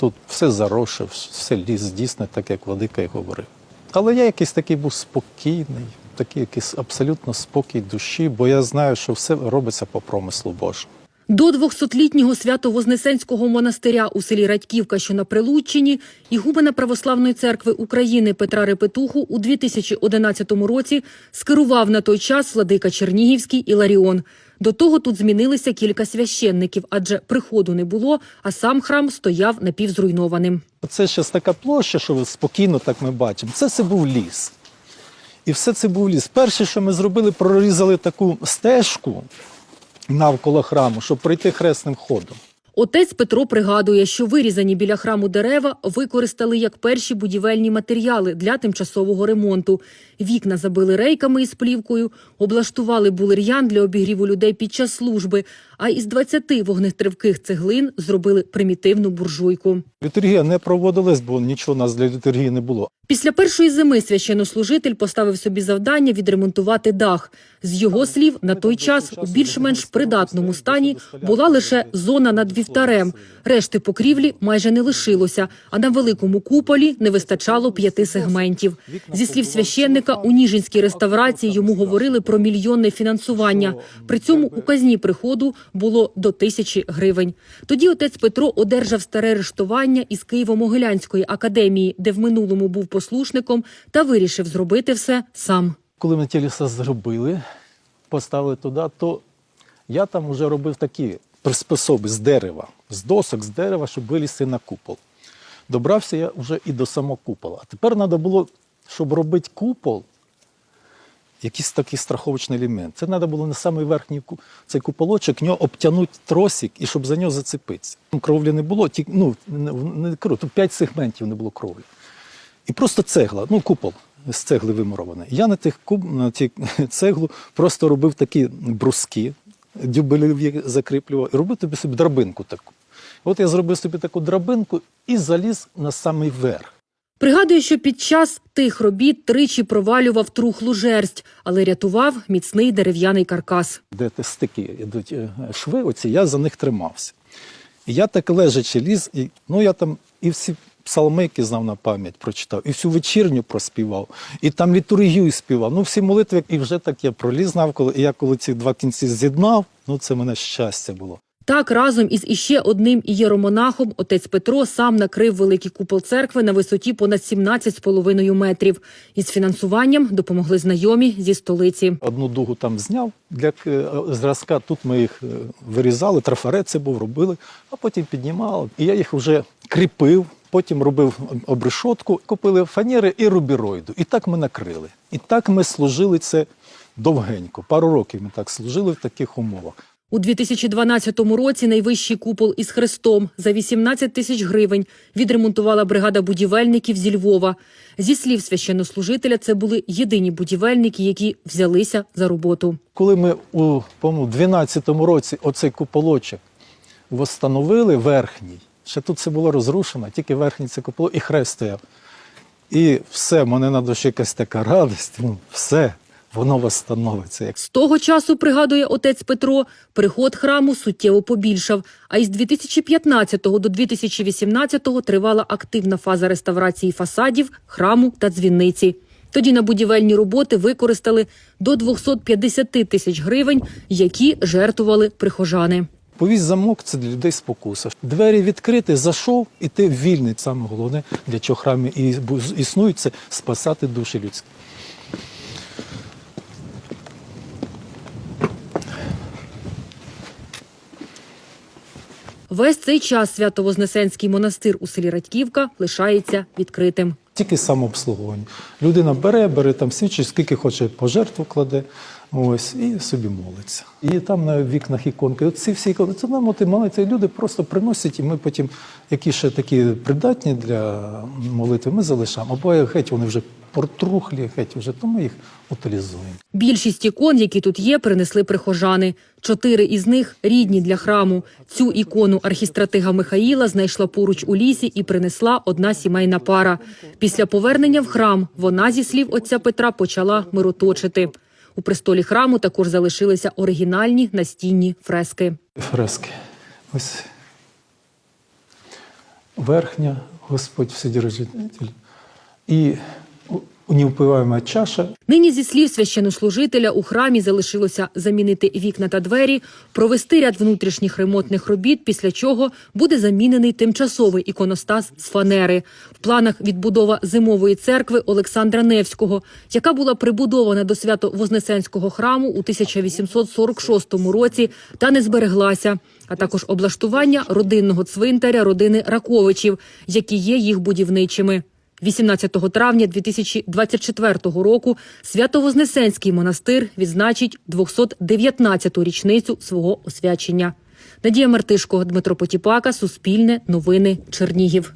тут все заросше, все ліс, дійсно, так як владика й говорив. Але я якийсь такий був спокійний, такий якийсь абсолютно спокій душі, бо я знаю, що все робиться по промислу Божому. До 200-літнього свято-вознесенського монастиря у селі Радьківка, що на Прилуччині, ігумена Православної церкви України Петра Репетуху у 2011 році скерував на той час владика Чернігівський Іларіон. До того тут змінилися кілька священників, адже приходу не було, а сам храм стояв напівзруйнованим. Це зараз така площа, що спокійно так ми бачимо. Це все був ліс. І все це був ліс. Перше, що ми зробили, прорізали таку стежку навколо храму, щоб пройти хресним ходом. Отець Петро пригадує, що вирізані біля храму дерева використали як перші будівельні матеріали для тимчасового ремонту. Вікна забили рейками із плівкою, облаштували булер'ян для обігріву людей під час служби. А із 20 вогнетривких цеглин зробили примітивну буржуйку. Літургія не проводилась, бо нічого у нас для літургії не було. Після першої зими священнослужитель поставив собі завдання відремонтувати дах. З його слів, на той час у більш-менш придатному стані була лише зона над вівтарем. Решти покрівлі майже не лишилося, а на великому куполі не вистачало п'яти сегментів. Зі слів священника, у Ніжинській реставрації йому говорили про мільйонне фінансування. При цьому у казні приходу було до тисячі гривень. Тоді отець Петро одержав старе рештування із Києво-Могилянської академії, де в минулому був послушником, та вирішив зробити все сам. Коли ми ті ліса зробили, поставили туди, то я там вже робив такі приспособи з дерева, з досок, з дерева, щоб вилізти на купол. Добрався я вже і до самого купола. А тепер треба було, щоб робити купол, якийсь такий страховочний елемент. Це треба було на самий верхній цей куполочок, нього обтягнути тросик і щоб за нього зацепитися. Кровлі не було, ті, ну, не, тут 5 сегментів не було кровлі. І просто цегла, ну купол з цегли вимурований. Я на тих на ті цеглу просто робив такі бруски, дюбелеві закріплював, і робив тобі собі драбинку таку. От я зробив собі таку драбинку і заліз на самий верх. Пригадує, що під час тих робіт тричі провалював трухлу жерсть, але рятував міцний дерев'яний каркас. де те стики йдуть е, шви, оці, я за них тримався. І я так лежачи ліз, і ну я там і всі псалми, які знав на пам'ять, прочитав, і всю вечірню проспівав, і там літургію співав. Ну, всі молитви, і вже так я проліз навколо. І я коли ці два кінці з'єднав, ну це мене щастя було. Так, разом із іще одним ієромонахом отець Петро сам накрив великий купол церкви на висоті понад 17,5 метрів. Із фінансуванням допомогли знайомі зі столиці. Одну дугу там зняв для е, зразка. Тут ми їх е, вирізали, трафарет це був, робили, а потім піднімали. І я їх вже кріпив. Потім робив обрешотку, купили фанери і рубіроїду. І так ми накрили. І так ми служили це довгенько. Пару років ми так служили в таких умовах. У 2012 році найвищий купол із хрестом за 18 тисяч гривень відремонтувала бригада будівельників зі Львова. Зі слів священнослужителя, це були єдині будівельники, які взялися за роботу. Коли ми у по-моєму, 12-му році оцей куполочок встановили верхній, ще тут все було розрушено, тільки верхній це куполо і хрест стояв. І все, мене на душі якась така радість, ну все, воно восстановиться. З того часу, пригадує отець Петро, приход храму суттєво побільшав. А із 2015 до 2018 тривала активна фаза реставрації фасадів, храму та дзвіниці. Тоді на будівельні роботи використали до 250 тисяч гривень, які жертвували прихожани. Повісь замок це для людей спокуса. Двері відкриті, зайшов, і ти вільний. Саме головне, для чого храми і існують, це спасати душі людські. Весь цей час Свято-Вознесенський монастир у селі Радьківка лишається відкритим. Тільки самообслуговування. Людина бере, бере там свічі, скільки хоче пожертву кладе, ось, і собі молиться. І там на вікнах іконки. От ці всі іконки, це нам от молиться. Люди просто приносять, і ми потім, які ще такі придатні для молитви, ми залишаємо. Або геть вони вже протрухлі, геть вже, то ми їх утилізуємо. Більшість ікон, які тут є, принесли прихожани. Чотири із них рідні для храму. Цю ікону архістратига Михаїла знайшла поруч у лісі і принесла одна сімейна пара. Після повернення в храм вона, зі слів отця Петра, почала мироточити. У престолі храму також залишилися оригінальні настінні фрески. Фрески. Ось. верхня, Господь Вседержитель, і неупиваема чаша. Нині, зі слів священнослужителя, у храмі залишилося замінити вікна та двері, провести ряд внутрішніх ремонтних робіт, після чого буде замінений тимчасовий іконостас з фанери. В планах відбудова зимової церкви Олександра Невського, яка була прибудована до свято-вознесенського храму у 1846 році та не збереглася, а також облаштування родинного цвинтаря родини Раковичів, які є їх будівничими. 18 травня 2024 року Свято-Вознесенський монастир відзначить 219-ту річницю свого освячення. Надія Мартишко, Дмитро Потіпака, Суспільне, Новини, Чернігів.